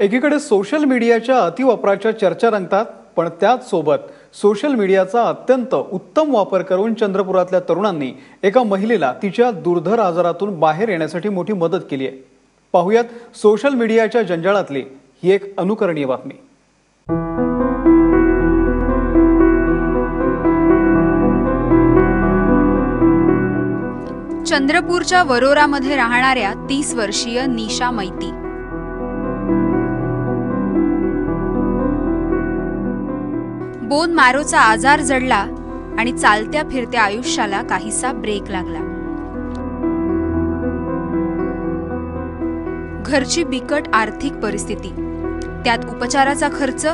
एकीकडे सोशल मीडियाच्या अतिवापराच्या चर्चा रंगतात पण त्याच सोबत सोशल मीडियाचा अत्यंत उत्तम वापर करून चंद्रपुरातल्या तरुणांनी एका महिलेला तिच्या दुर्धर आजारातून बाहेर येण्यासाठी मोठी मदत केली आहे. पाहुयात सोशल मीडियाच्या जंजाळातली ही एक अनुकरणीय बातमी. चंद्रपूरच्या वरोरामध्ये राहणाऱ्या तीस वर्षीय निशा मैती. बोन मॅरोचा आजार जडला आणि चालत्या फिरत्या आयुष्याला काहीसा ब्रेक लागला. घरची बिकट आर्थिक परिस्थिती. त्यात उपचाराचा खर्च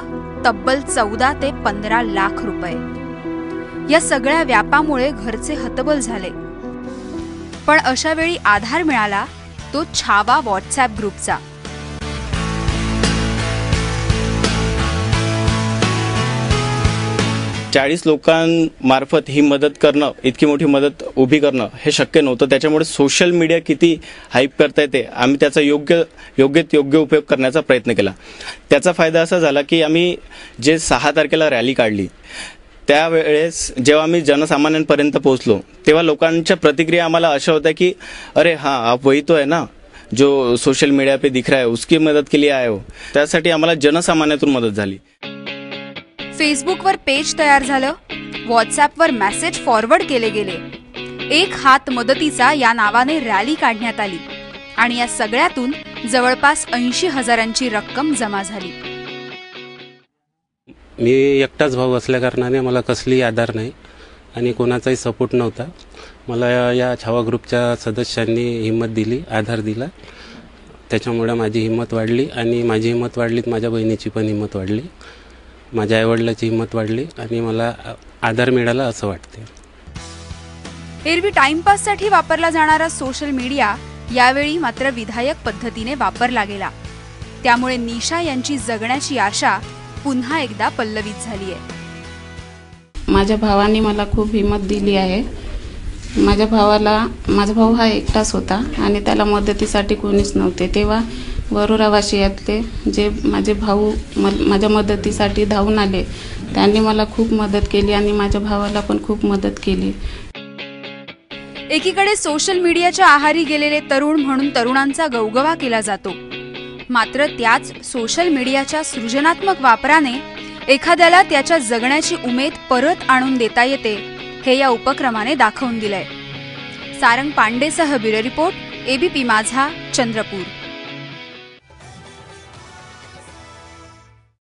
तब्बल चौदा ते पंधरा लाख रुपये. या सगळ्या व्यापामुळे घरचे हतबल झाले. पण अशा वेळी आधार मिळाला तो छावा व्हॉट्सॲप ग्रुपचा. चाळीस लोकांमार्फत ही मदत करणं इतकी मोठी मदत उभी करणं हे शक्य नव्हतं. त्याच्यामुळे सोशल मीडिया किती हाईप करता येते आम्ही त्याचा योग्य योग्यत योग्य उपयोग करण्याचा प्रयत्न केला. त्याचा फायदा असा झाला की आम्ही जे सहा तारखेला रॅली काढली त्यावेळेस जेव्हा आम्ही जनसामान्यांपर्यंत पोहोचलो तेव्हा लोकांच्या प्रतिक्रिया आम्हाला अशा होत्या की अरे हां आप वही तो आहे ना जो सोशल मीडिया पे दिख रहा है उसकी मदत के लिए आए हो. त्यासाठी आम्हाला जनसामान्यातून मदत झाली. फेसबुकवर पेज तयार झालं. व्हॉट्सॲपवर मेसेज फॉरवर्ड केले गेले. एक हात मदतीचा या नावाने रॅली काढण्यात आली आणि या सगळ्यातून जवळपास ऐंशी हजारांची रक्कम जमा झाली. मी एकटाच भाऊ असल्याकारणाने मला कसलीही आधार नाही आणि कोणाचाही सपोर्ट नव्हता. मला या छावा ग्रुपच्या सदस्यांनी हिंमत दिली आधार दिला. त्याच्यामुळे माझी हिंमत वाढली आणि माझी हिंमत वाढली माझ्या बहिणीची पण हिंमत वाढली. माझ्या आईवडिलाची हिंमत वाढली आणि मला आधार मिळाला असं वाटते एरवी टाइमपाससाठी वापरला जाणारा सोशल मीडिया यावेळी मात्र विधायक पद्धतीने वापरला गेला. त्यामुळे निशा यांची जगण्याची आशा पुन्हा एकदा पल्लवित झाली आहे माझ्या भावाने मला खूप हिंमत दिली आहे. माझ्या भावाला माझा भाऊ हा एकटाच होता आणि त्याला मदतीसाठी कोणीच नव्हते. तेव्हा वरोरावाशियातले जे माझे भाऊ म माझ्या मदतीसाठी धावून आले त्यांनी मला खूप मदत केली आणि माझ्या भावाला पण खूप मदत केली. एकीकडे सोशल मीडियाच्या आहारी गेलेले तरुण म्हणून तरुणांचा गवगवा केला जातो. मात्र त्याच सोशल मीडियाच्या सृजनात्मक वापराने एखाद्याला त्याच्या जगण्याची उमेद परत आणून देता येते हे या उपक्रमाने दाखवून दिलंय. Sarang पांडेसह bureau report ABP Majha Chandrapur.